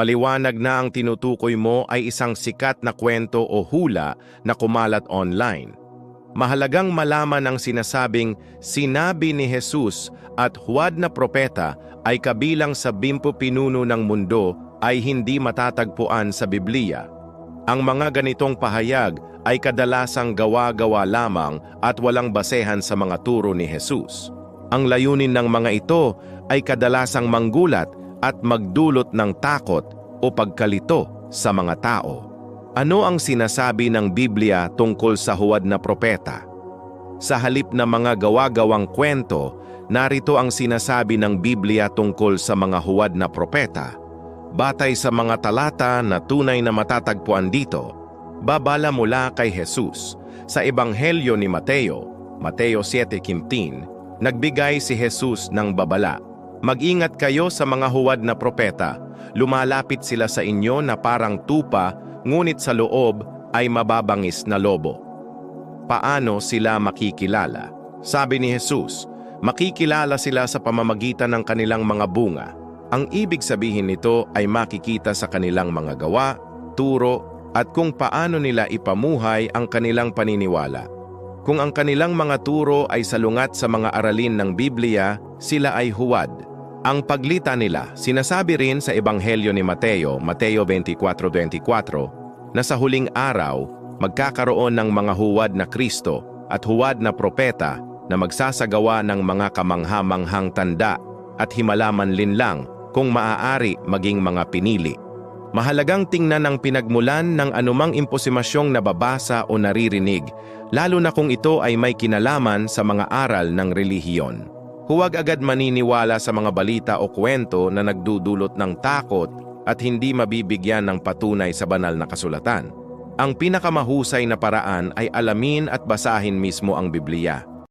Maliwanag na ang tinutukoy mo ay isang sikat na kwento o hula na kumalat online. Mahalagang malaman ang sinasabing sinabi ni Jesus at huwad na propeta ay kabilang sa bimpo pinuno ng mundo ay hindi matatagpuan sa Biblia. Ang mga ganitong pahayag ay kadalasang gawa-gawa lamang at walang basehan sa mga turo ni Jesus. Ang layunin ng mga ito ay kadalasang manggulat at magdulot ng takot o pagkalito sa mga tao. Ano ang sinasabi ng Biblia tungkol sa huwad na propeta? Sa halip na mga gawa-gawang kwento, narito ang sinasabi ng Biblia tungkol sa mga huwad na propeta. Batay sa mga talata na tunay na matatagpuan dito, babala mula kay Jesus. Sa Ebanghelyo ni Mateo, Mateo 7.15, nagbigay si Jesus ng babala. Mag-ingat kayo sa mga huwad na propeta. Lumalapit sila sa inyo na parang tupa, ngunit sa loob ay mababangis na lobo. Paano sila makikilala? Sabi ni Jesus, makikilala sila sa pamamagitan ng kanilang mga bunga. Ang ibig sabihin nito ay makikita sa kanilang mga gawa, turo, at kung paano nila ipamuhay ang kanilang paniniwala. Kung ang kanilang mga turo ay salungat sa mga aralin ng Biblia, sila ay huwad. Ang paglita nila, sinasabi rin sa Ebanghelyo ni Mateo, Mateo 24.24, na sa huling araw, magkakaroon ng mga huwad na Kristo at huwad na propeta na magsasagawa ng mga kamanghamanghang tanda at himalaman linlang kung maaari maging mga pinili. Mahalagang tingnan ang pinagmulan ng anumang imposimasyong nababasa o naririnig, lalo na kung ito ay may kinalaman sa mga aral ng relihiyon. Huwag agad maniniwala sa mga balita o kwento na nagdudulot ng takot at hindi mabibigyan ng patunay sa banal na kasulatan. Ang pinakamahusay na paraan ay alamin at basahin mismo ang Biblia.